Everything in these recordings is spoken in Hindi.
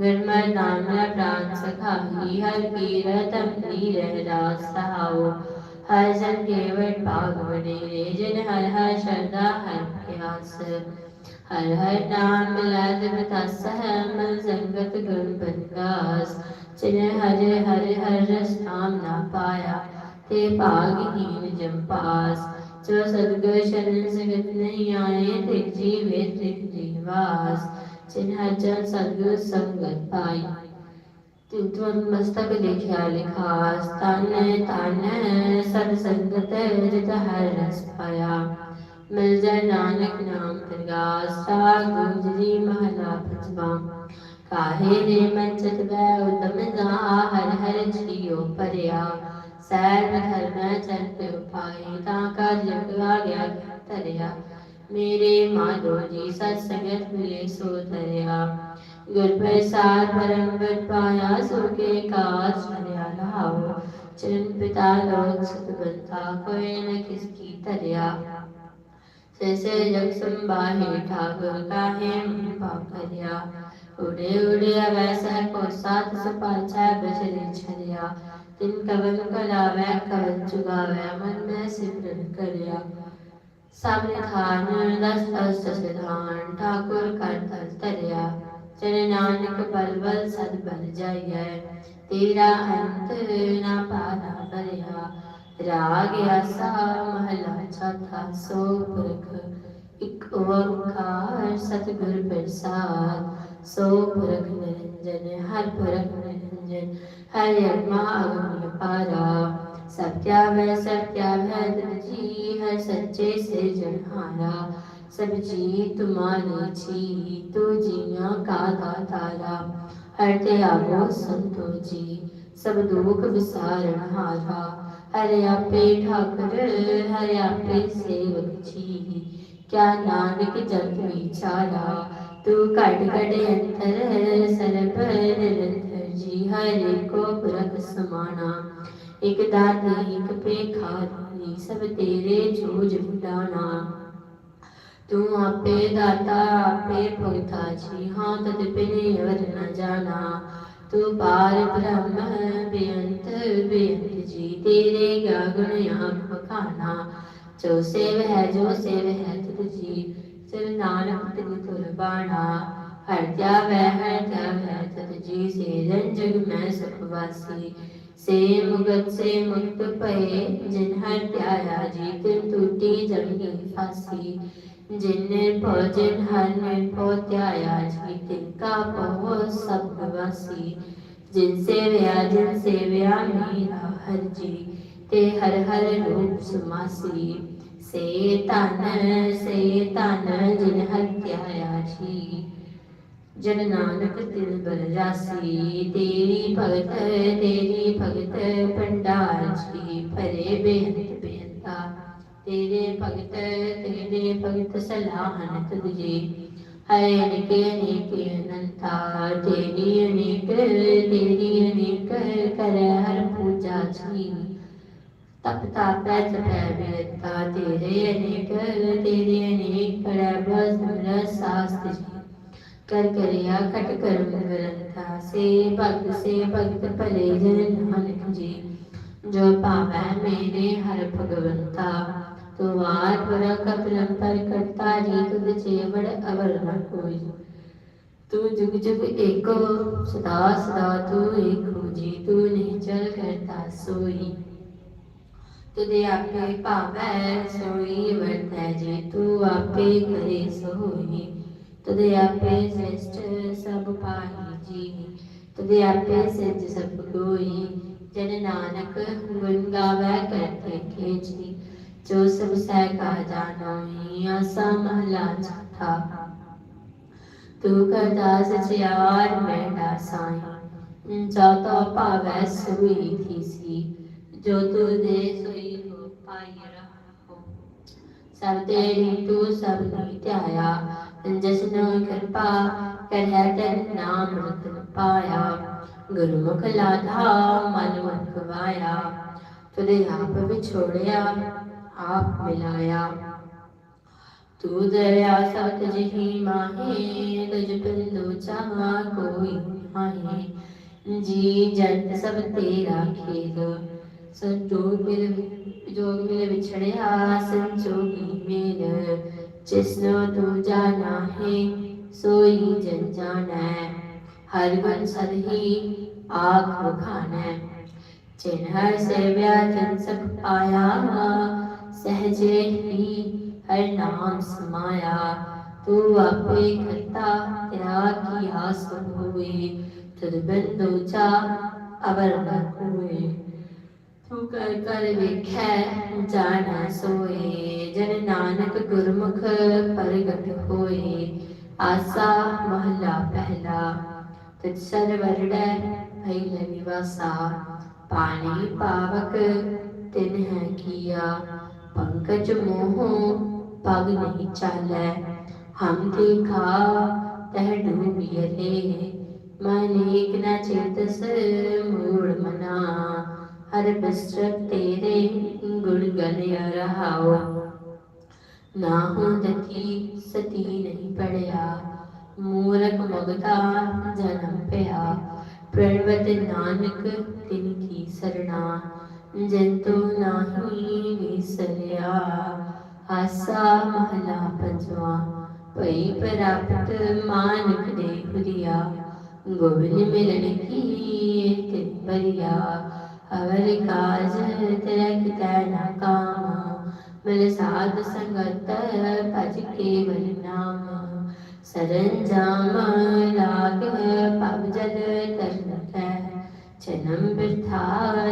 विमल नामना प्राण सखा ही हर कीरत अपनी रह रास सहाओ हर जन केवट भाग बने रे जिन हर हर श्रद्धा हर प्यास हर हर नाम मिला देवता सहमल संगत गुण बनगास जिन्हें हरे हरे हर रस नाम ना पाया ते पाग हीन जम्पास जो सदगुर शरण सगत नहीं आए तिग जीवे तिग जीवास ਜਿਨ ਹਰ ਜਨ ਸਤਗੁਰ ਸੰਗਤ ਪਾਈ। ਤਿਨ ਤੁਮ ਮਸਤਕ ਲਿਖਿਆ ਲਿਖਾਸ ਤਨ ਤਨ ਸਤ ਸੰਗਤ ਜਿਤ ਹਰ ਰਸ ਪਾਇਆ। ਮਿਲ ਜਾ ਨਾਨਕ ਨਾਮ ਪ੍ਰਗਾਸ ਤਾ ਗੁੰਜਰੀ ਮਹਲਾ ਪੰਜਵਾ ਕਾਹੇ ਦੇ ਮਨ ਚਿਤ ਬੈ ਉਤਮ ਜਾ ਹਰ ਹਰ ਜੀਉ ਪਰਿਆ ਸੈਰ ਧਰਮ ਚਲ ਪਿਉ ਪਾਈ ਤਾਂ ਕਾ ਜਗ ਆ ਗਿਆ ਤਰਿਆ मेरे माधो जी सत्संग मिले सो धरया गुर प्रसाद परम पद पाया सुखे काज धरया रहाओ चरण पिता लोक सुख बंधा, कोई न किसकी तरिया जैसे जग संभाहे, ठाकुर का है पाप करिया उड़े उड़े अवैसा को साथ सपाचा बजरे छरिया तिन कवन कलावे, कवन चुगावे मन में सिमरन करिया। ਸਭ ਨਿਧਾਨ ਦਸ ਅਸਤ ਸਿਧਾਨ, ਠਾਕੁਰ ਕਰ ਧਰ ਧਰਿਆ। ਚਰੇ ਨਾਨਕ ਬਲ ਬਲ ਸਦ ਬਲ ਜਾਈਐ। ਤੇਰਾ ਅੰਤ ਨਾ ਪਾਰਾ ਭਰਿਆ। ਰਾਗ ਆਸਾ ਮਹਲਾ ਚੌਥਾ ਸੋ ਪੁਰਖ। ਇਕ ਓੰਕਾਰ ਸਤਿਗੁਰ ਪ੍ਰਸਾਦ। ਸੋ ਪੁਰਖ ਨਿਰੰਜਨ, ਹਰ ਪੁਰਖ ਨਿਰੰਜਨ। ਹਰਿ ਅਗਮਾ ਅਗਮਿ ਪਾਰਾ। सत्या वह सत्या भय जी है सच्चे से जनहारा सब जी तुम्हारी जी तो जिया का दातारा हर त्यागो संतो जी सब दुख विसारण हारा। हरे आपे ठाकर, हरे आपे सेवक जी क्या नानक जग विचारा, तू कट कट अंतर सर्व निरंतर जी, हरे को पुरख समाना। एक दाती एक पेखानी सब तेरे जोज बुडाना तू आपे दाता आपे भगता जी हाँ तद बिन अवर न जाना तू पार ब्रह्म बेअंत बेअंत जी तेरे गा गुण आँख बखाना जो सेव है जो सेव है तुझ जी सिर नानक तिन तुर बाणा हर त्याग है हर त्याग है तद जी से रन जग में सुखवासी से मुगत से मुक्त पए जिन हर त्याया जी तिन टूटी जमी फांसी। जिन निर्भो जिन हर निर्भो त्याया जी तिनका पहो सब निवासी जिन सेवया जिन सेवया मेरा हर जी, ते हर हर रूप समासी। से तन से तन जिन हर त्याया जी। जन नानक तिल बर रासी तेरी भगत तेरी भगत भंडार जी भरे बेहंत बेहंता। तेरे भगत तेरे भगत सलाहन तुझे, हरे अनेके अनेके अनंता। तेरी अनेक तेरी अनेक, कर हर पूजा जी। तप तापै तपै बेता तेरे अनेक तेरे अनेक, कर बस शास्त्र जी। कर करिया कट कर ग्रंथा से भक्त से भक्त भले जन नानक जी जो पावै मेरे हर भगवंता तो वार पुरा कपलम पर करता जी तुझ चेवड़ अवर न कोई तू जुग जुग एको सदा सदा तू एक हो जी तू निचल करता सोई तुझे आपे पावै सोई वर्तै जी तू आपे करे सोई तुझे आपे श्रेष्ठ सब पाही जी तुझे आपे सिज सब कोई। जन नानक गुण गावै करते खेची जो सब सह का जानो ही आसा महला छठा तू करदा सचियार मैंडा साई जो तो पावै सुई थी सी जो तू दे सोई हो, पाई रहो सब तेरी तू ਜਿਸਨੂੰ ਕਿਰਪਾ, ਕਰੈ ਤਨ ਨਾਮ ਰਤਨ ਪਾਇਆ। ਗੁਰਮੁਖ ਲਾਧਾ, ਮਨ ਮੁਕਵਾਇਆ ਤੁਦੇ ਆਪ ਵਿਛੋੜਿਆ, ਆਪ ਮਿਲਾਇਆ। ਤੂ ਦਰਿਆ ਸਤ ਜਹੀ ਮਾਹੀ ਤੁਜ ਬਿੰਦੂ ਚਾਹਾ ਕੋਈ ਹਾਹੀ ਜੀ ਜਨ ਸਭ ਤੇਰਾ ਖੇਦ ਸੰਜੋਗ ਮਿਲ, ਜੋਗ ਮਿਲ ਵਿਛੜਿਆ, ਸੰਜੋਗੀ ਮੇਰ ਜਿਸਨੋ ਤੂੰ ਜਾਣਾ ਹੈ ਸੋਈ ਜਨ ਜਾਣੈ। ਹਰ ਗੁਣ ਸਦਹੀ ਆਖ ਵਖਾਨੈ ਜਿਨ ਹਰ ਸੇਵਿਆ, ਜਨ ਸਭ ਪਾਇਆ। ਸਹਜੇ ਹੀ ਹਰ ਨਾਮ ਸਮਾਇਆ। ਤੂੰ ਆਪੇ ਕਰਤਾ ਤੇਰਾ ਕੀ ਆਸ ਹੋਏ ਤਦ ਬੰਦੋ ਚਾ ਅਵਰ ਨ ਹੋਏ ਤੂੰ ਕਰ ਕਰ ਵੇਖੈ, ਜਾਣਾ ਸੋਏ। ਜਨ ਨਾਨਕ ਗੁਰਮੁਖ ਪ੍ਰਗਟ ਹੋਏ। ਆਸਾ ਮਹਲਾ ਪਹਿਲਾ। ਤਿਤ ਸਰਵਰੜੈ ਭਈ ਨਿਵਾਸਾ। ਪਾਣੀ ਪਾਵਕ ਤਿਨ ਹੈ ਕੀਆ। ਪੰਕਜ ਮੋਹ ਪਗ ਨਹੀਂ ਚਾਲੈ। ਹਮ ਦੇਖਾ, ਤਹ ਡੂਬਿයਲੇ ਮਨ ਏਕ ਨ ਚੇਤਸ ਮੂੜ ਮਨਾ। हर बिस्तर तेरे गुण गुणगन रहाओ ना हो दती सती नहीं पड़या मूरख मगता जन्म पया। प्रणवत नानक तिन की सरना, जंतु नाही विसरया। हासा महला पंजवा, पई प्राप्त मानक देहुरिया गोविंद मिलन की तिपरिया अवर काज तिलक तैना कामा। मेरे साध संगत भज केवल नाम। सरंजाम लाग पव जल तरन कह। जन्म वृथा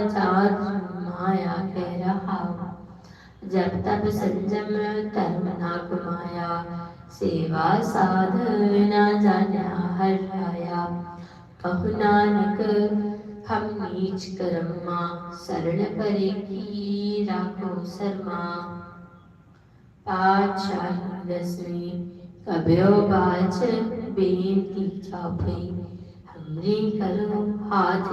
चार माया कह रहा। जब तब संजम कर्म ना कमाया सेवा साध ना जाना हर आया। बहु नानक हम नीच कर्मा शरण परे की राखो शर्मा। कब्यो बेनती छापे करो हाथ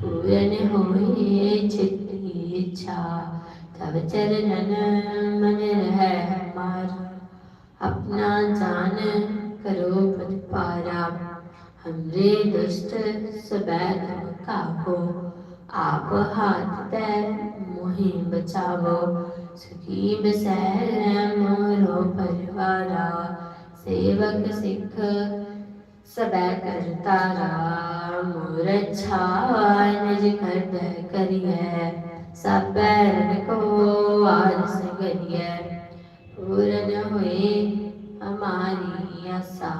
पूरन होए चित्ती इच्छा। तब चरणन मन रह अपना जान करो पद पारा। हमरे दुष्ट सबैद काहो आप हाथ तै मोहि बचावो सुखी बसै मोरो परिवारा सेवक सिख सबै कर तारा मोर अच्छा निज कर करिए सब बैरन को आरस करिए पूरन हुए हमारी आशा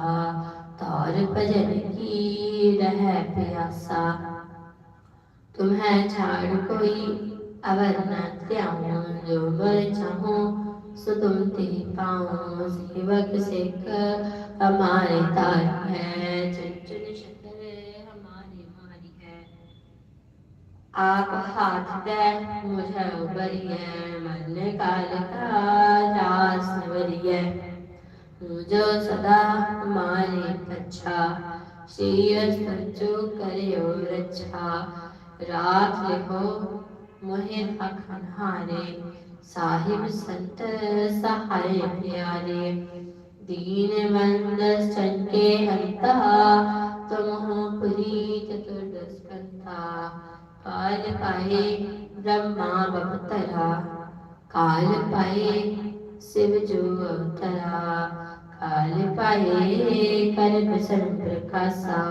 तौर भजन की रह प्यासा। तुम्हें छाड़ कोई अवर न त्याऊं, जो बर चाहूँ सो तुम ते पाऊँ। सेवक सिख हमारे तारी है, चुन चुन शतर हमारी मारी है। आप हाथ दे मुझे उबरिए मन काल का रास वरिए जो सदा हमारे अच्छा शीर सचो करियो रक्षा रात लिखो मोहे अखनहारे साहिब संत सहाय प्यारे। दीन बंद चंके हंता, तुम हो पुरी चतुर्दश कंता। काल पाए ब्रह्मा बपतरा, काल पाए शिव जो अवतरा। काल पाए कर बिसर प्रकाशा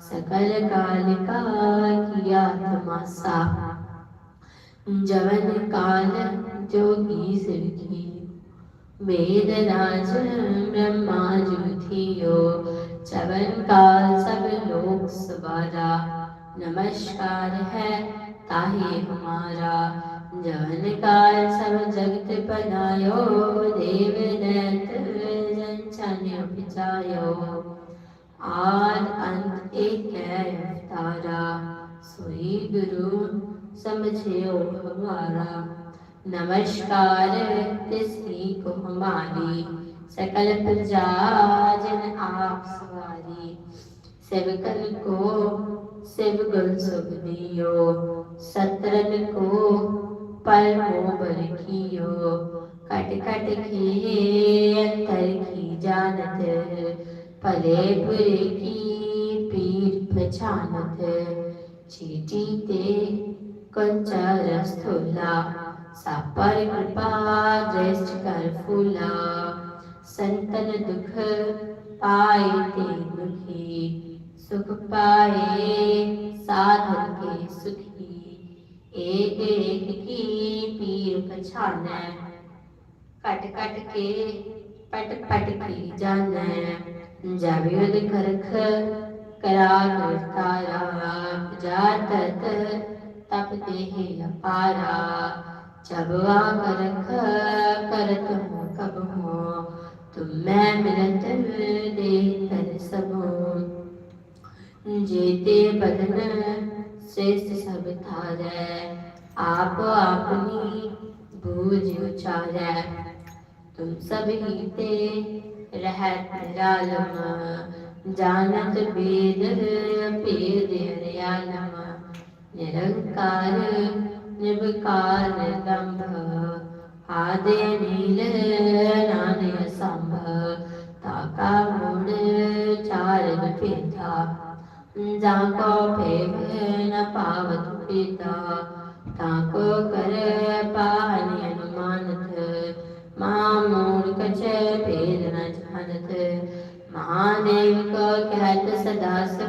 सकल काल का किया तमाशा जवन काल जोगी की वेद राज ब्रह्मा जो थियो चवन काल सब लोक सवारा, नमस्कार है ताहे हमारा। जवन काल सब जगत बनायो, देव उपजायो आद अंत एक है अवतारा सोई गुरु समझियो हमारा। नमस्कार तिसकी को हमारी, सकल प्रजा जन आप सवारी। सेवकन को शिव गुण सुख दियो, सत्रन को परमो बल कियो। कट कट किए अंतर की जानत भले बुरे की पीर पहचानत चीटी ते कंचर स्थूला सापर कृपा दृष्ट कर फूला। संतन दुख पाए ते दुखी, सुख पाए साधन के सुखी। एक एक की पीर पछानै कट कट के पट पट की जानै जाविद करख करा तारा जातत तप देह अपारा। जबवा करख करत हो कब हो, तुम मैं मिलत दे कर सबो। जेते बदन श्रेष्ठ सब थारै, आप आपनी बूझ उचारै। तुम सब ही ते रहत निरालम जानत वेद भेद हरियालम निरंकार निर्विकार निर्लंभ आदे नील नानय संभ ताका मूड चार भेदा जाको फेव न पावत पिता ताको कर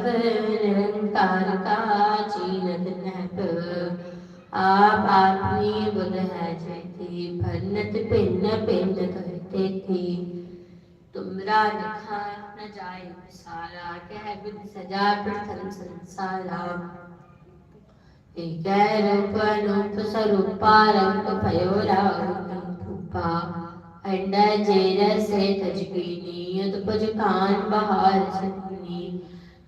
सदा सब निरंकार का चीनत नहत आप आपनी बुध है भन्नत भिन्न भिन्न कहते थी तुमरा लिखा न जाए सारा कह बिन सजा प्रथम संसारा एक रूप अनूप स्वरूपा रंग भयो रूपा अंडा जेर से तजकीनी तुपज कान बहार सनी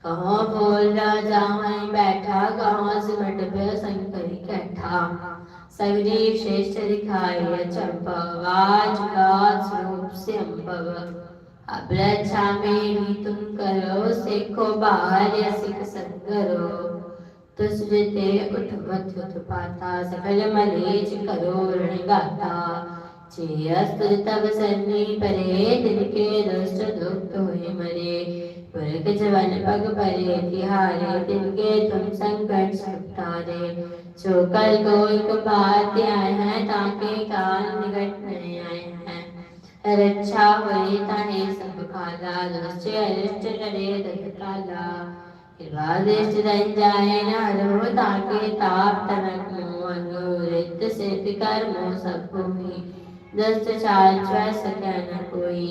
कहो बोल राजा वहीं बैठा गाँव सिमट पे संकरी कैठा। सगरी श्रेष्ठ दिखाई चंपवाज का स्वरूप से अम्बव अब रक्षा मेरी तुम करो, सिखो बाहर या सिख सदगरो। तुसते उठ मत, उठ पाता, सकल मलेच करो रण गाता। तब सन्नी परे दिन के दुष्ट दुख हुए मरे पुरख जवन पग परे तिहारे दिन के तुम संकट छुटारे जो कल को एक बात आए हैं ताके काल निकट नहीं आए हैं रक्षा हुई ताहे सब काला दुष्ट अरिष्ट डरे दत्त काला कृपादिष्ट रन जाए न हरो ताके ताप तनक मोह अनुरित सिद्ध कर्मो सब भूमि दस्त चाल सके न कोई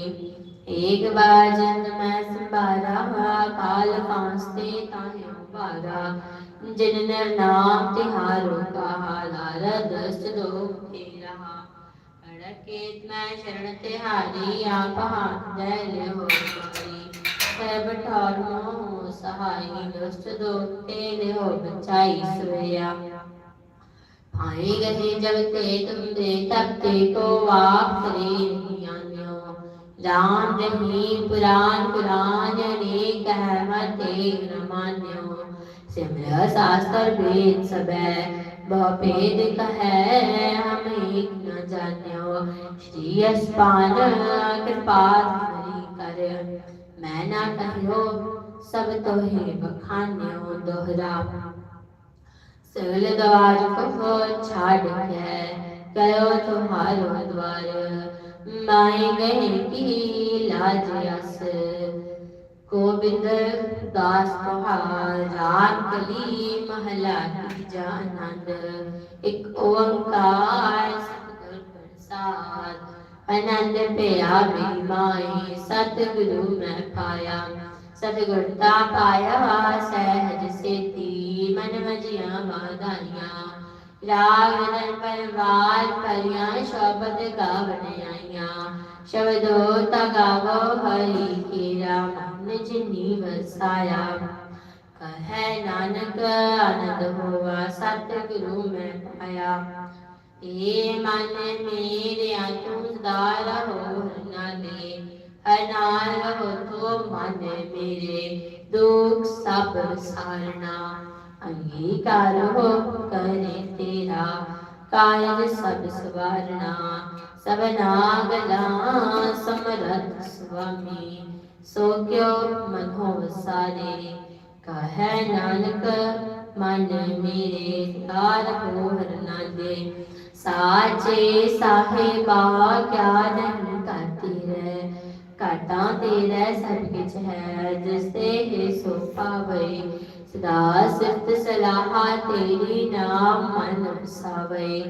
एक बार जन्म मैं संभारा काल फांसते ताहे बारा जिन नर नाम तिहारो कहा लारा दस्त दो रहा अड़केत मैं शरण तिहारी आप हाथ दे हो तुम्हारी सब ठौर मोह सहाई दुष्ट दो तेरे हो बचाई सोया पाए गए जब ते तुम दे तब ते आप राम रही पुराण पुराण ने कह मते न मान्यो सिमर शास्त्र वेद सबे बहु भेद कहे हम एक न जान्यो। श्री अस्पान कृपा कर। मैं ना कहियो, सब तो ही बखान्यो दोहरा। सगल द्वार को छाड़ के करो तुम्हारो द्वार माए गए की लाज अस गोविंद दास तुहार राम कली महला की जानंद एक ओंकार सतगुर प्रसाद आनंद पिया मेरी माए सतगुरु मैं पाया सतगुरता पाया सहज सेती मन मजिया बाधाइया राग नर परवार परिया शब्द गावन आइया शब्दो तगावो हरि केरा मन जिनी वसाया कहे नानक आनंद होवा सतगुरु मैं पाया। ए मन मेरे तू दार हो नाले अनाल हो तो मन मेरे, दुख सब सारना। अंगीकार हो करे तेरा कायल सब सवारना। सब नागला समरथ स्वामी, सो क्यों मन हो सारे? कह नानक, मन मेरे तार हो हरना दे। साचे साहेबा क्या नहीं करती? ਘਾਟਾਂ ਤੇਰੇ ਸਭ ਕਿਛ ਹੈ, ਜਿਸ ਤੇ ਹੈ ਸੋ ਪਾਵੇ। ਸਦਾ ਸਿਫਤ ਸਲਾਹਾ ਤੇਰੀ ਨਾਮ ਮਨ ਵਸਾਵੇ।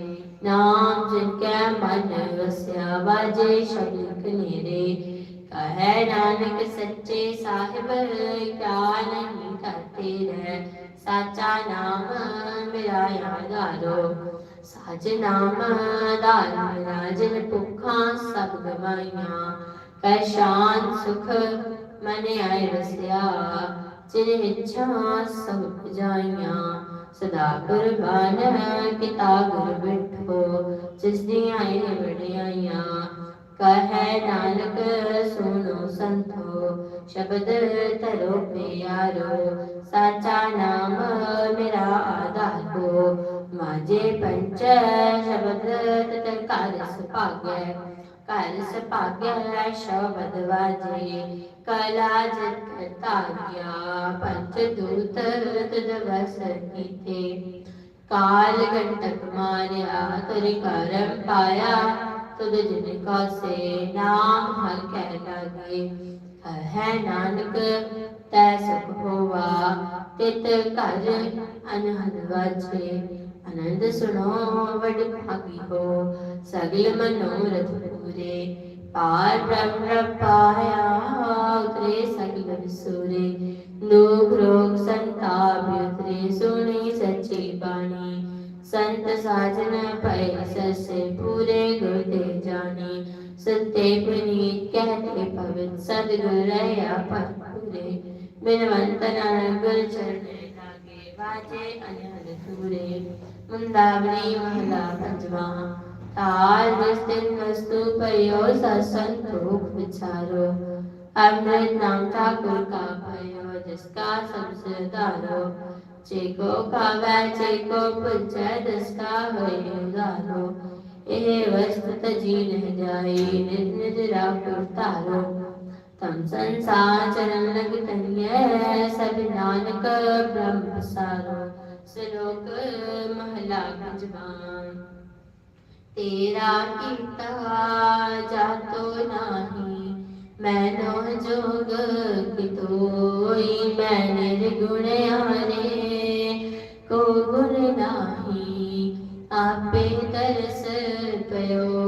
ਨਾਮ ਜਿਨ ਕੈ ਮਨ ਵਸਿਆ ਵਾਜੇ ਸ਼ਬਦ ਕਨੇਰੇ ਕਹੈ ਨਾਨਕ ਸੱਚੇ ਸਾਹਿਬ, ਕਿਆ ਨਹੀਂ ਕਰਤੇ ਰਹਿ। ਸਾਚਾ ਨਾਮ ਮੇਰਾ ਯਾਦਾਰੋ ਸਾਜ ਨਾਮ ਦਾਰ ਮੇਰਾ ਭੁੱਖਾਂ ਸਭ ਗਵਾਈਆਂ। कर सुख मने आए रसिया चिन इच्छा सब जाइया सदा कुर्बान है किता गुर बिठो, जिस दिया ये बढ़ियाइया कह नानक, सुनो संतो, शब्द तरो प्यारो। साचा नाम मेरा आधार हो। माजे पंच शब्द तत्कार सुपाग्य ਘਰ ਸੁਭਾਗੈ ਸ਼ਬਦ ਵਾਜੇ, ਕਲਾ ਤਾਗਿਆ ਪੰਚ ਦੂਤ ਤਦ ਕੀਤੇ। ਕਾਲ ਗੰਟਕ ਮਾਰਿਆ, ਤੁਰਿ ਕਰਮ ਪਾਇਆ, ਤੁਧ ਜਿਨ ਕਾ ਸੇ ਨਾਮ ਹਰ ਕਹਿ ਲਾਗੇ। ਹੈ ਨਾਨਕ, ਤੈ ਸੁਖ ਹੋਵਾ ਤਿਤ ਘਰ ਅਨਹਦ ਵਾਜੇ। आनंद सुनो, वड भागी हो सगल मनोरथ पूरे। पार ब्रह्म पाया उतरे सगल सूरे। लोक रोग संताप उतरे, सुनी सच्ची बाणी। संत साजन पय ससे पूरे गुरुते जानी। सत्य पुनीत कहते पवित सदगुर पर पूरे। बिनवंत नारायण गुरु चरण लागे, बाजे अनहद पूरे। वृंदावनी महला पंजवा तार दृष्टिन वस्तु परियो ससन प्रमुख विचारो अमृत नाम ठाकुर का भयो जिसका सबसे दारो चेको खावे चेको पुछे जिसका भयो दारो एह वस्तुत जीन जाई निज निज राकुर तारो तम संसार चरण लग तन्य सब नानक ब्रह्म सारो ਸ਼ਲੋਕ ਮਹਲਾ ਪੰਜਵਾਂ ਤੇਰਾ ਕੀਤਾ ਜਾਤੋ ਨਾਹੀ, ਮੈਨੋ ਜੋਗ ਕਿਤੋਈ ਮੈਂ ਨਿਰਗੁਣ ਆਰੇ ਕੋ ਗੁਣ ਨਾਹੀ, ਆਪੇ ਤਰਸ ਪਇਓਈ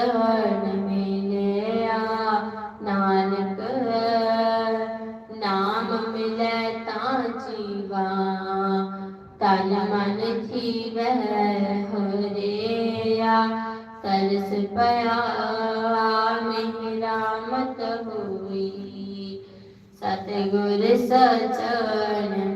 स्वर्ण मिलया नानक, नाम मिलता जीवा। तन मन जीव हो तरस पया मेरा मत हुई। सतगुर सचन